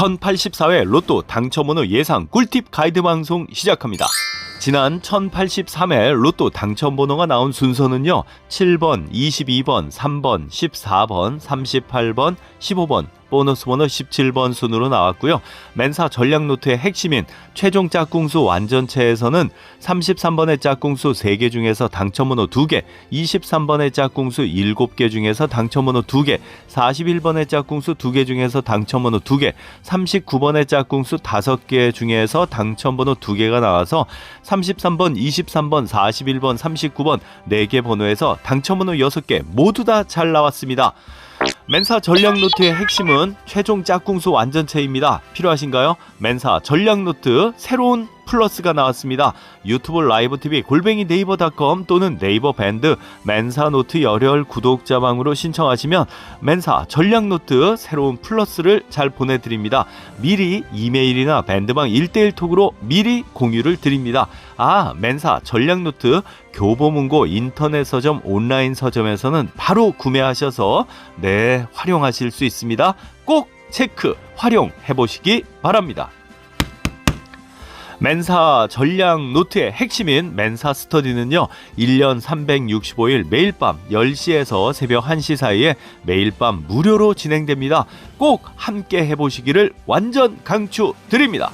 1084회 로또 당첨번호 예상 꿀팁 가이드 방송 시작합니다. 지난 1083회 로또 당첨번호가 나온 순서는요. 7번, 22번, 3번, 14번, 38번, 15번, 보너스 번호 17번 순으로 나왔고요. 맨사 전략 노트의 핵심인 최종 짝꿍수 완전체에서는 33번의 짝꿍수 3개 중에서 당첨번호 2개, 23번의 짝꿍수 7개 중에서 당첨번호 2개, 41번의 짝꿍수 2개 중에서 당첨번호 2개, 39번의 짝꿍수 5개 중에서 당첨번호 2개가 나와서 33번, 23번, 41번, 39번 4개 번호에서 당첨번호 6개 모두 다 잘 나왔습니다. 맨사 전략 노트의 핵심은 최종 짝꿍수 완전체입니다. 필요하신가요? 맨사 전략 노트 새로운 플러스가 나왔습니다. 유튜브 라이브 TV 골뱅이 네이버닷컴 또는 네이버 밴드 맨사 노트 열혈 구독자방으로 신청하시면 맨사 전략 노트 새로운 플러스를 잘 보내드립니다. 미리 이메일이나 밴드방 1대1 톡으로 미리 공유를 드립니다. 아 맨사 전략 노트 교보문고 인터넷 서점 온라인 서점에서는 바로 구매하셔서 네 활용하실 수 있습니다. 꼭 체크 활용해 보시기 바랍니다. 맨사 전략 노트의 핵심인 맨사 스터디는요, 1년 365일 매일 밤 10시에서 새벽 1시 사이에 매일 밤 무료로 진행됩니다. 꼭 함께 해보시기를 완전 강추드립니다.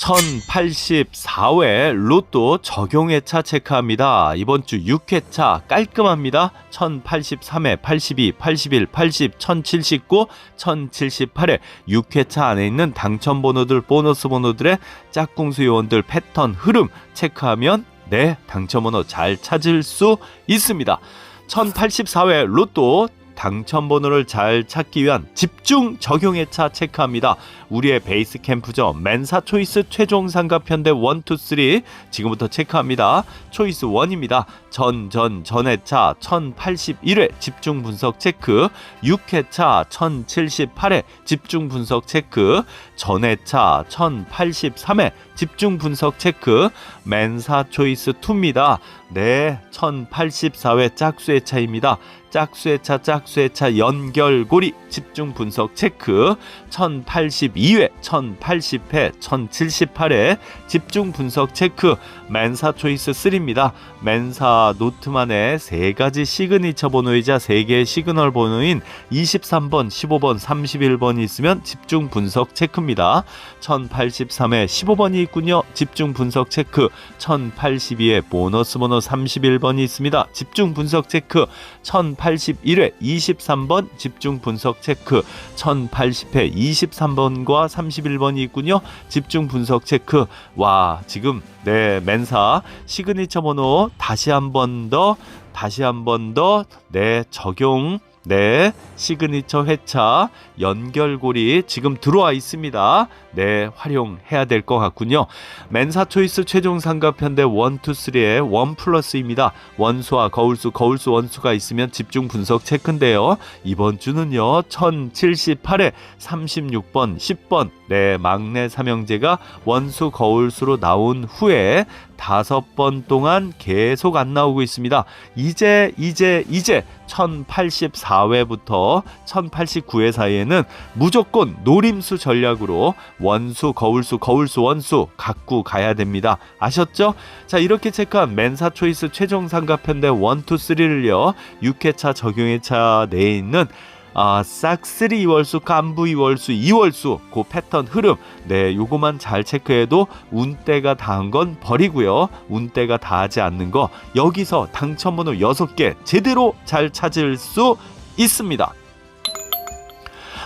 1084회 로또 적용회차 체크합니다. 이번 주 6회차 깔끔합니다. 1083회, 82, 81, 80, 1079, 1078회 6회차 안에 있는 당첨 번호들, 보너스 번호들의 짝꿍수 요원들 패턴 흐름 체크하면 네, 당첨 번호 잘 찾을 수 있습니다. 1084회 로또 당첨 번호를 잘 찾기 위한 집중 적용회차 체크합니다. 우리의 베이스 캠프죠. 맨사 초이스 최종 현대 1, 2, 3 지금부터 체크합니다. 초이스 1입니다. 전, 전, 전회차 1081회 집중 분석 체크 6회차 1078회 집중 분석 체크 전회차 1083회 집중 분석 체크 맨사 초이스 2입니다. 네, 1084회 짝수의 차입니다. 짝수의 차, 짝수의 차 연결고리 집중 분석 체크 1082회, 1080회, 1078회 집중 분석 체크 맨사 초이스 3입니다. 맨사 노트만의 세 가지 시그니처 번호이자 세 개의 시그널 번호인 23번, 15번, 31번이 있으면 집중 분석 체크입니다. 1083회 15번이 있군요. 집중 분석 체크. 1082회 보너스 번호 31번이 있습니다. 집중 분석 체크. 1081회 23번 집중 분석 체크. 1080회 23번과 31번이 있군요. 집중 분석 체크. 와, 지금 네, 맨사 시그니처 번호 다시 한 번 더 다시 한 번 더 네, 적용 네, 시그니처 회차 연결고리 지금 들어와 있습니다. 네, 활용해야 될 것 같군요. 맨사 초이스 최종 현대 1, 2, 3의 원 플러스입니다. 원수와 거울수, 거울수 원수가 있으면 집중 분석 체크인데요. 이번 주는요, 1078회 36번, 10번, 네, 막내 삼형제가 원수 거울수로 나온 후에 다섯 번 동안 계속 안 나오고 있습니다. 이제, 이제, 이제 1084회부터 1089회 사이에는 무조건 노림수 전략으로 원수, 거울수, 거울수, 원수 갖고 가야 됩니다. 아셨죠? 자, 이렇게 체크한 맨사 초이스 최종 상급 편대 1, 2, 3를요. 6회차 적용회차 내에 있는 아, 싹쓸이 2월수, 깐부 2월수, 2월수, 그 패턴 흐름. 네, 요거만 잘 체크해도 운때가 닿은 건 버리고요. 운때가 닿지 않는 거 여기서 당첨번호 6개 제대로 잘 찾을 수 있습니다.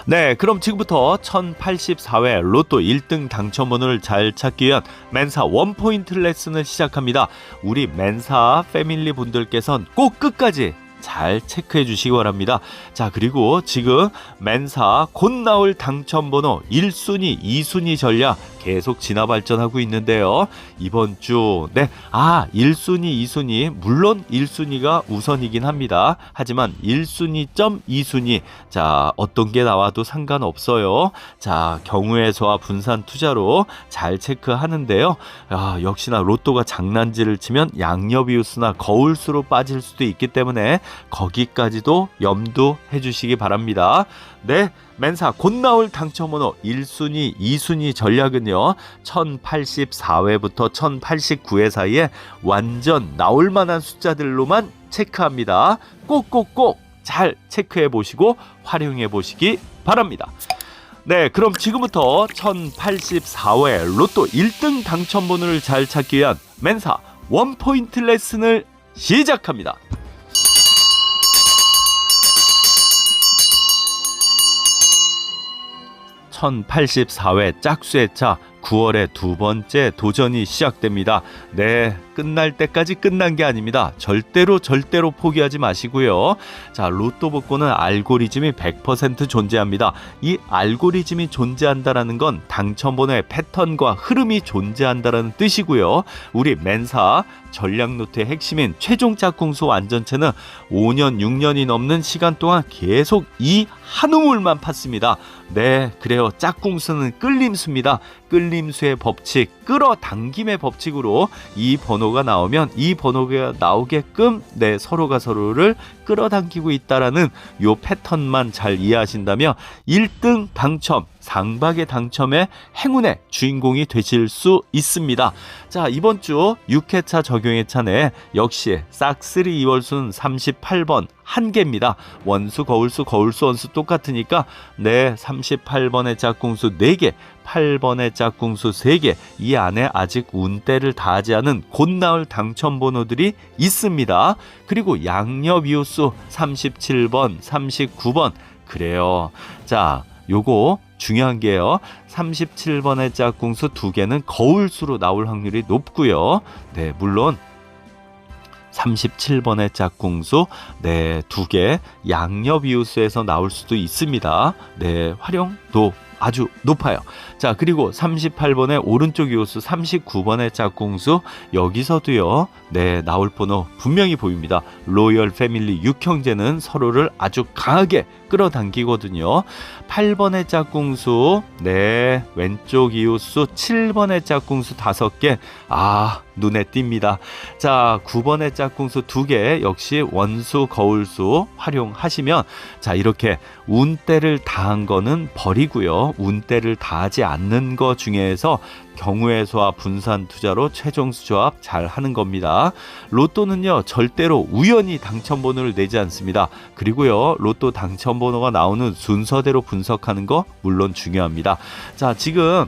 네, 그럼 지금부터 1084회 로또 1등 당첨번호를 잘 찾기 위한 맨사 원포인트 레슨을 시작합니다. 우리 맨사 패밀리 분들께선 꼭 끝까지 잘 체크해 주시기 바랍니다. 자, 그리고 지금 맨사 곧 나올 당첨번호 1순위, 2순위 전략 계속 진화 발전하고 있는데요. 이번 주, 네, 아, 1순위, 2순위, 물론 1순위가 우선이긴 합니다. 하지만 1순위 점 2순위, 자, 어떤 게 나와도 상관없어요. 자, 경우의 수와 분산 투자로 잘 체크하는데요. 아, 역시나 로또가 장난질을 치면 양옆이웃수나 거울수로 빠질 수도 있기 때문에 거기까지도 염두해 주시기 바랍니다. 네, 맨사 곧 나올 당첨번호 1순위, 2순위 전략은요. 1084회부터 1089회 사이에 완전 나올 만한 숫자들로만 체크합니다. 꼭꼭꼭 잘 체크해 보시고 활용해 보시기 바랍니다. 네, 그럼 지금부터 1084회 로또 1등 당첨번호를 잘 찾기 위한 맨사 원포인트 레슨을 시작합니다. 1084회 짝수의 차 9월의 두 번째 도전이 시작됩니다. 네, 끝날 때까지 끝난 게 아닙니다. 절대로 절대로 포기하지 마시고요. 자, 로또 복권은 알고리즘이 100% 존재합니다. 이 알고리즘이 존재한다라는 건 당첨번호의 패턴과 흐름이 존재한다라는 뜻이고요. 우리 맨사 전략 노트의 핵심인 최종 짝꿍수 완전체는 5년, 6년이 넘는 시간 동안 계속 이 한 우물만 팠습니다. 네, 그래요. 짝꿍수는 끌림수입니다. 끌 림수의 법칙, 끌어당김의 법칙으로 이 번호가 나오면 이 번호가 나오게끔 네, 서로가 서로를 끌어당기고 있다라는 요 패턴만 잘 이해하신다면 1등 당첨 상박의 당첨의 행운의 주인공이 되실 수 있습니다. 자, 이번 주 6회차 적용의 차내 역시 싹쓸이 2월순 38번 한 개입니다. 원수, 거울수, 거울수, 원수 똑같으니까 네, 38번의 짝꿍수 4개, 8번의 짝꿍수 3개, 이 안에 아직 운대를 다하지 않은 곧 나올 당첨 번호들이 있습니다. 그리고 양옆 이웃수 37번, 39번 그래요. 자, 요거 중요한 게요. 37번의 짝꿍수 두 개는 거울수로 나올 확률이 높고요. 네, 물론 37번의 짝꿍수 네, 두 개 양옆 이웃수에서 나올 수도 있습니다. 네, 활용도 아주 높아요. 자, 그리고 38번의 오른쪽 이호수 39번의 짝꿍수 여기서도요. 네, 나올 번호 분명히 보입니다. 로열 패밀리 6형제는 서로를 아주 강하게 끌어당기거든요. 8번의 짝꿍수 네, 왼쪽 이호수 7번의 짝꿍수 5개. 아, 눈에 띕니다. 자, 9번의 짝꿍수 2개 역시 원수 거울수 활용하시면 자, 이렇게 운대를 다한 거는 버리고요. 운대를 다하지 않는 것 중에서 경우의 수와 분산 투자로 최종 수조합 잘 하는 겁니다. 로또는요, 절대로 우연히 당첨 번호를 내지 않습니다. 그리고요, 로또 당첨 번호가 나오는 순서대로 분석하는 거 물론 중요합니다. 자, 지금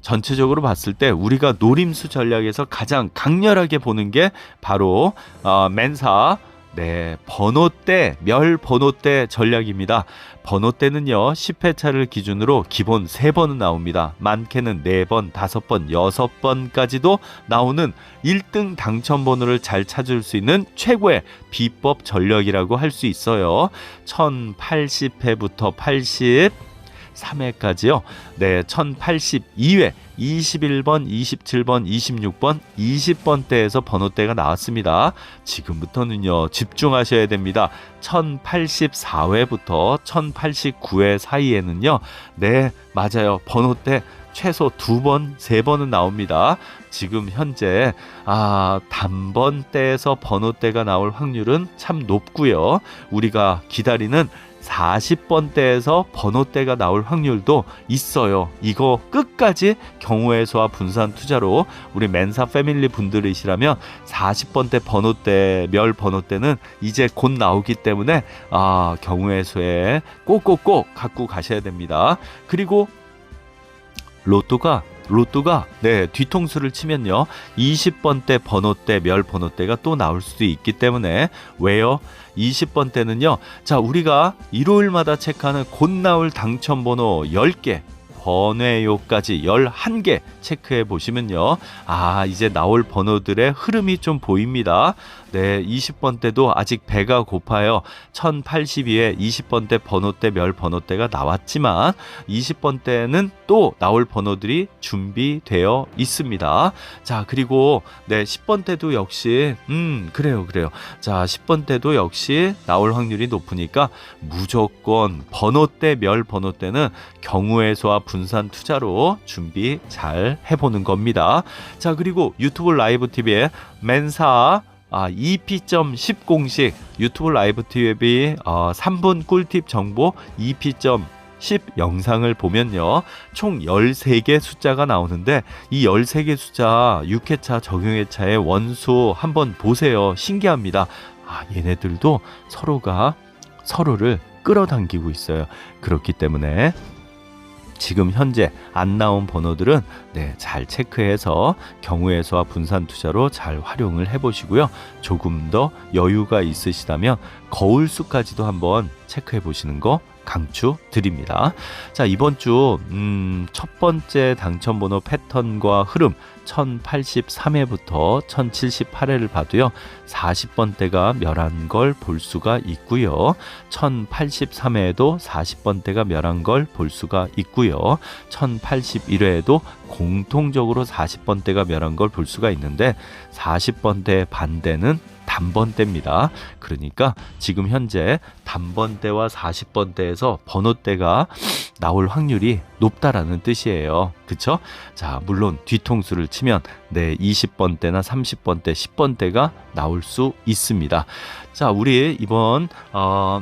전체적으로 봤을 때 우리가 노림수 전략에서 가장 강렬하게 보는 게 바로 어, 맨사 네, 번호대, 멸 번호대 전략입니다. 번호대는요, 10회차를 기준으로 기본 3번은 나옵니다. 많게는 4번, 5번, 6번까지도 나오는 1등 당첨 번호를 잘 찾을 수 있는 최고의 비법 전략이라고 할 수 있어요. 1080회부터 80 3회까지요. 네, 1082회 21번, 27번, 26번, 20번대에서 번호대가 나왔습니다. 지금부터는요, 집중하셔야 됩니다. 1084회부터 1089회 사이에는요, 네, 맞아요. 번호대 최소 두 번, 세 번은 나옵니다. 지금 현재 아 단번대에서 번호대가 나올 확률은 참 높고요. 우리가 기다리는 40번대에서 번호대가 나올 확률도 있어요. 이거 끝까지 경우의 수와 분산 투자로 우리 맨사 패밀리 분들이시라면 40번대 번호대 멸 번호대는 이제 곧 나오기 때문에 아 경우의 수에 꼭꼭꼭 갖고 가셔야 됩니다. 그리고 로또가 로또가 네 뒤통수를 치면요 20번대 번호대 멸 번호대가 또 나올 수도 있기 때문에 왜요 20번대는요 자 우리가 일요일마다 체크하는 곧 나올 당첨 번호 10개 번외요까지 11개 체크해 보시면요. 아, 이제 나올 번호들의 흐름이 좀 보입니다. 네, 20번 대도 아직 배가 고파요. 1082에 20번 대 번호대 멸 번호대가 나왔지만 20번 대는 또 나올 번호들이 준비되어 있습니다. 자, 그리고 네, 10번 대도 역시 음, 그래요. 그래요. 자, 10번 대도 역시 나올 확률이 높으니까 무조건 번호대 멸 번호대는 경우의 수와 분산 투자로 준비 잘 해보는 겁니다. 자, 그리고 유튜브 라이브 TV에 맨사 아, EP.10 공식 유튜브 라이브 TV에 어, 3분 꿀팁 정보 EP.10 영상을 보면요. 총 13개 숫자가 나오는데 이 13개 숫자 6회차 적용회차의 원수 한번 보세요. 신기합니다. 아, 얘네들도 서로가 서로를 끌어당기고 있어요. 그렇기 때문에 지금 현재 안 나온 번호들은 네, 잘 체크해서 경우의 수와 분산 투자로 잘 활용을 해 보시고요. 조금 더 여유가 있으시다면 거울 수까지도 한번 체크해 보시는 거 강추 드립니다. 자, 이번 주, 음, 첫 번째 당첨번호 패턴과 흐름 1083회부터 1078회를 봐도요, 40번대가 멸한 걸 볼 수가 있고요. 1083회에도 40번대가 멸한 걸 볼 수가 있고요. 1081회에도 공통적으로 40번대가 멸한 걸 볼 수가 있는데 40번대 반대는 단번대입니다. 그러니까 지금 현재 단번대와 40번대에서 번호대가 나올 확률이 높다라는 뜻이에요. 그쵸? 자, 물론 뒤통수를 치면 네, 20번대나 30번대, 10번대가 나올 수 있습니다. 자, 우리 이번 어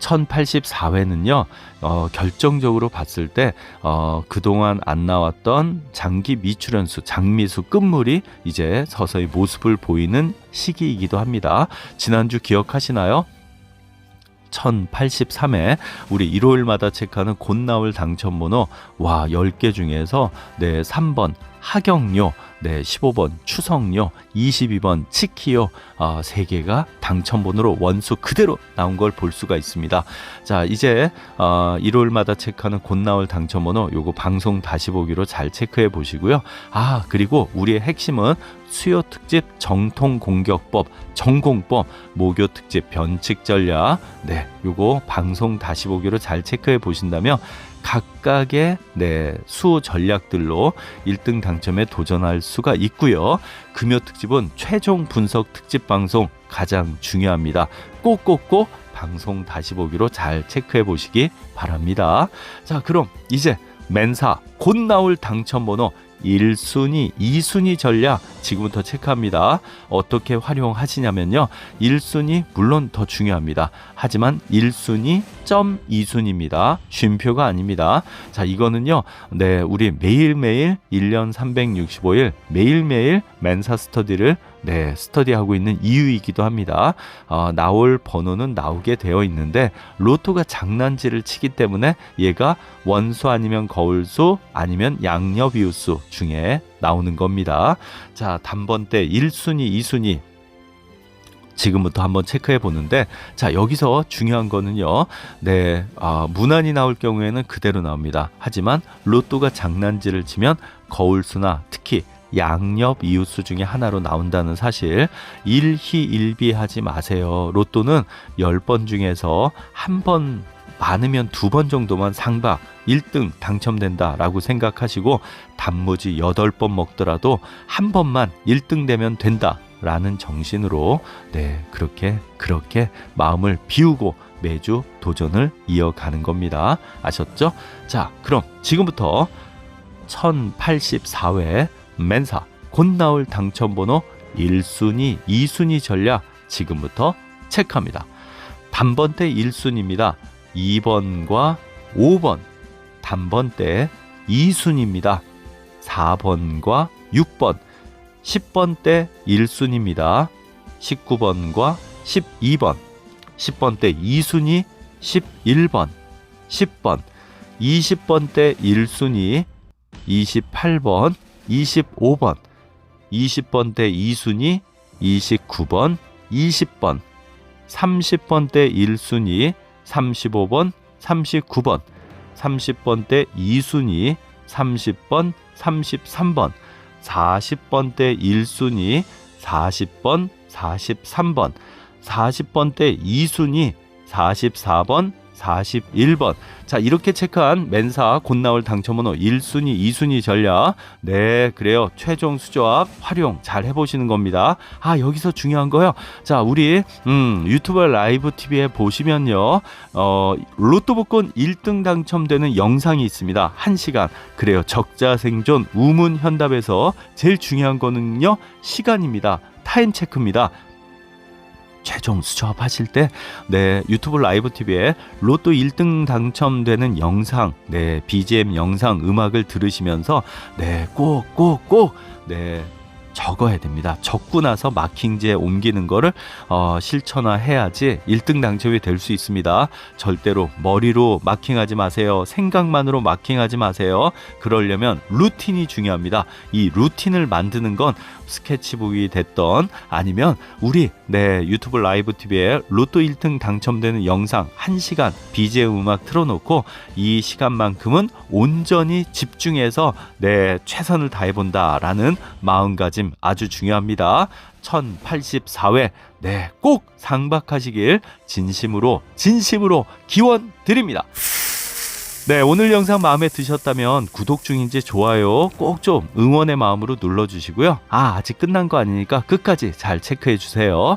1084회는요, 어, 결정적으로 봤을 때, 어, 그동안 안 나왔던 장기 미출연수, 장미수 끝물이 이제 서서히 모습을 보이는 시기이기도 합니다. 지난주 기억하시나요? 1083회 우리 일요일마다 체크하는 곧 나올 당첨번호 와 10개 중에서 네 3번 하경료 네 15번 추석료 22번 치키요. 아, 3개가 당첨번호로 원수 그대로 나온 걸 볼 수가 있습니다. 자 이제 어, 일요일마다 체크하는 곧 나올 당첨번호 요거 방송 다시 보기로 잘 체크해 보시고요. 아 그리고 우리의 핵심은 수요 특집 정통 공격법 전공법 모교 특집 변칙 전략. 네 요거 방송 다시 보기로 잘 체크해 보신다면 각각의 네, 수 전략들로 1등 당첨에 도전할 수가 있고요. 금요 특집은 최종 분석 특집 방송 가장 중요합니다. 꼭꼭꼭 방송 다시 보기로 잘 체크해 보시기 바랍니다. 자, 그럼 이제 맨사 곧 나올 당첨 번호 1순위, 2순위 전략 지금부터 체크합니다. 어떻게 활용하시냐면요. 1순위 물론 더 중요합니다. 하지만 1순위 점 2순위입니다. 쉼표가 아닙니다. 자, 이거는요. 네, 우리 매일매일 1년 365일 매일매일 맨사 스터디를 네, 스터디하고 있는 이유이기도 합니다. 어, 나올 번호는 나오게 되어 있는데 로또가 장난질을 치기 때문에 얘가 원수 아니면 거울수 아니면 양옆이웃수 중에 나오는 겁니다. 자, 단번대 1순위, 2순위 지금부터 한번 체크해 보는데 자 여기서 중요한 거는요 네 아, 무난히 나올 경우에는 그대로 나옵니다 하지만 로또가 장난질을 치면 거울수나 특히 양옆 이웃수 중에 하나로 나온다는 사실 일희일비하지 마세요 로또는 10번 중에서 한 번 많으면 두 번 정도만 상박 1등 당첨된다라고 생각하시고 단무지 8번 먹더라도 한 번만 1등 되면 된다. 라는 정신으로 네 그렇게 그렇게 마음을 비우고 매주 도전을 이어가는 겁니다 아셨죠? 자 그럼 지금부터 1084회 맨사 곧 나올 당첨번호 1순위 2순위 전략 지금부터 체크합니다. 단번대 1순위입니다. 2번과 5번 단번대 2순위입니다. 4번과 6번 10번대 1순위입니다. 19번과 12번, 10번대 2순위 11번, 10번, 20번대 1순위 28번, 25번, 20번대 2순위 29번, 20번, 30번대 1순위 35번, 39번, 30번대 2순위 30번, 33번, 40번대 1순위, 40번, 43번, 40번대 2순위, 44번, 41번. 자, 이렇게 체크한 맨사 곧 나올 당첨번호 1순위, 2순위 전략. 네, 그래요. 최종 수조합 활용 잘 해보시는 겁니다. 아, 여기서 중요한 거요. 자, 우리, 음, 유튜브 라이브 TV에 보시면요. 어, 로또 복권 1등 당첨되는 영상이 있습니다. 1시간. 그래요. 적자 생존, 우문 현답에서 제일 중요한 거는요. 시간입니다. 타임 체크입니다. 최종 수첩하실 때 네, 유튜브 라이브 TV에 로또 1등 당첨되는 영상, 네, BGM 영상 음악을 들으시면서 네, 꼭 꼭 꼭 네, 적어야 됩니다. 적고 나서 마킹지에 옮기는 거를 어, 실천화해야지 1등 당첨이 될 수 있습니다. 절대로 머리로 마킹하지 마세요. 생각만으로 마킹하지 마세요. 그러려면 루틴이 중요합니다. 이 루틴을 만드는 건 스케치북이 됐던 아니면 우리 네 유튜브 라이브 TV에 로또 1등 당첨되는 영상 1시간 BGM 음악 틀어놓고 이 시간만큼은 온전히 집중해서 내 최선을 다해본다라는 마음가짐 아주 중요합니다. 1084회 네, 꼭 상박하시길 진심으로 진심으로 기원 드립니다. 네, 오늘 영상 마음에 드셨다면 구독 중인지 좋아요 꼭 좀 응원의 마음으로 눌러주시고요. 아, 아직 끝난 거 아니니까 끝까지 잘 체크해 주세요.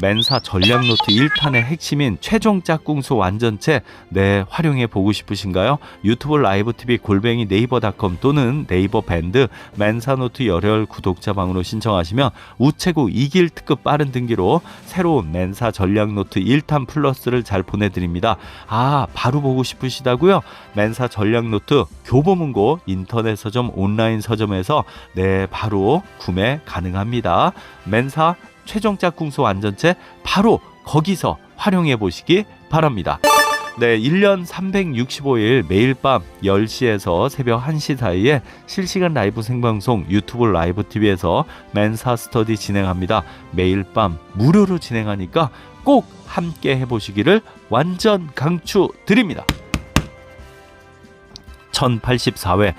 맨사 전략노트 1탄의 핵심인 최종 짝꿍수 완전체 네, 활용해 보고 싶으신가요? 유튜브 라이브 TV 골뱅이 네이버닷컴 또는 네이버 밴드 맨사노트 열혈 구독자방으로 신청하시면 우체국 2길 특급 빠른 등기로 새로운 맨사 전략노트 1탄 플러스를 잘 보내드립니다. 아, 바로 보고 싶으시다고요? 맨사 전략노트 교보문고 인터넷 서점 온라인 서점에서 네 바로 구매 가능합니다. 맨사 최종 짝꿍수 완전체 바로 거기서 활용해 보시기 바랍니다. 네, 1년 365일 매일 밤 10시에서 새벽 1시 사이에 실시간 라이브 생방송 유튜브 라이브 TV에서 맨사 스터디 진행합니다. 매일 밤 무료로 진행하니까 꼭 함께 해보시기를 완전 강추드립니다. 1084회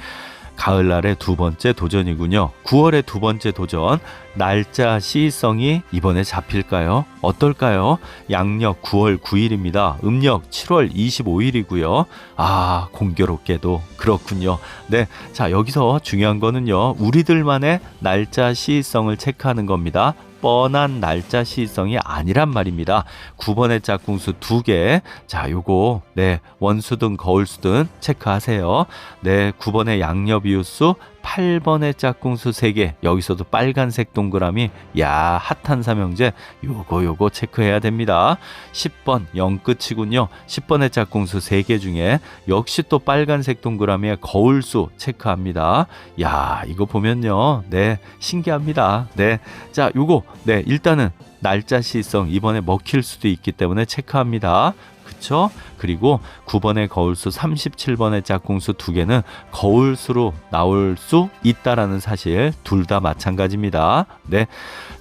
가을날의 두 번째 도전이군요. 9월의 두 번째 도전. 날짜 시의성이 이번에 잡힐까요? 어떨까요? 양력 9월 9일입니다. 음력 7월 25일이고요. 아, 공교롭게도 그렇군요. 네. 자, 여기서 중요한 거는요. 우리들만의 날짜 시의성을 체크하는 겁니다. 뻔한 날짜 시성이 아니란 말입니다. 9번의 짝꿍수 2개. 자, 요거 네, 원수든 거울수든 체크하세요. 네, 9번의 양옆 이웃수 8번의 짝꿍수 3개 여기서도 빨간색 동그라미 야 핫한 삼형제 요거 요거 체크해야 됩니다. 10번 0끝이군요. 10번의 짝꿍수 3개 중에 역시 또 빨간색 동그라미에 거울수 체크합니다. 야 이거 보면요. 네 신기합니다. 네자 요거 네 일단은 날짜 시성 이번에 먹힐 수도 있기 때문에 체크합니다 그쵸? 그리고 9번의 거울수, 37번의 짝꿍수 두 개는 거울수로 나올 수 있다라는 사실 둘 다 마찬가지입니다. 네.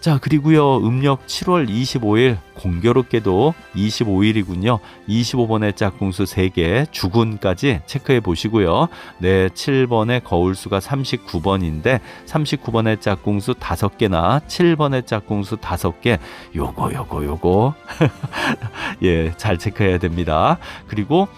자, 그리고요. 음력 7월 25일 공교롭게도 25일이군요. 25번의 짝꿍수 3개, 주군까지 체크해 보시고요. 네, 7번의 거울수가 39번인데 39번의 짝꿍수 5개나 7번의 짝꿍수 5개. 요거 요거 요거. 예, 잘 체크해야 됩니다. 그리고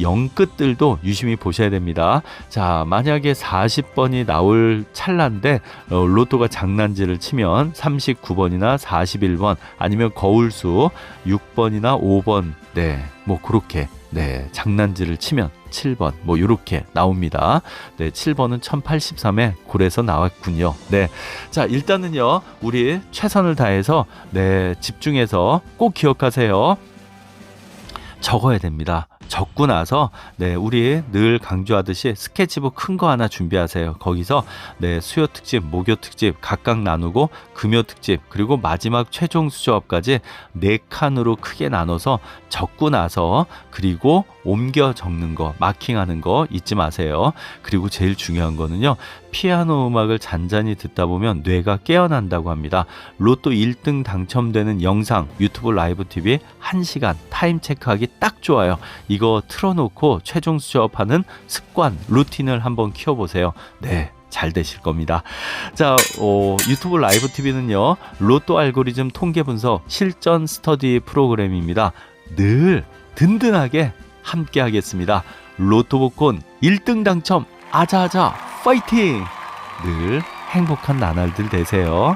영끝들도 유심히 보셔야 됩니다. 자, 만약에 40번이 나올 찰나인데 어, 로또가 장난질을 치면 39번이나 41번 아니면 거울수 6번이나 5번 네, 뭐 그렇게 네, 장난질을 치면 7번 뭐 요렇게 나옵니다. 네, 7번은 1083에 골에서 나왔군요. 네. 자, 일단은요. 우리 최선을 다해서 네, 집중해서 꼭 기억하세요. 적어야 됩니다. 적고 나서 네 우리 늘 강조하듯이 스케치북 큰 거 하나 준비하세요. 거기서 네 수요 특집, 목요 특집 각각 나누고 금요 특집 그리고 마지막 최종 수조합까지 네 칸으로 크게 나눠서 적고 나서 그리고 옮겨 적는 거, 마킹하는 거 잊지 마세요. 그리고 제일 중요한 거는요. 피아노 음악을 잔잔히 듣다 보면 뇌가 깨어난다고 합니다. 로또 1등 당첨되는 영상 유튜브 라이브 TV 1시간 타임 체크하기 딱 좋아요. 이거 틀어놓고 최종 수업하는 습관, 루틴을 한번 키워보세요. 네. 잘 되실 겁니다. 자, 어, 유튜브 라이브 TV는요, 로또 알고리즘 통계 분석 실전 스터디 프로그램입니다. 늘 든든하게 함께 하겠습니다. 로또 복권 1등 당첨 아자아자 파이팅! 늘 행복한 나날들 되세요.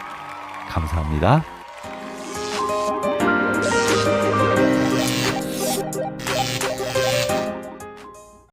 감사합니다.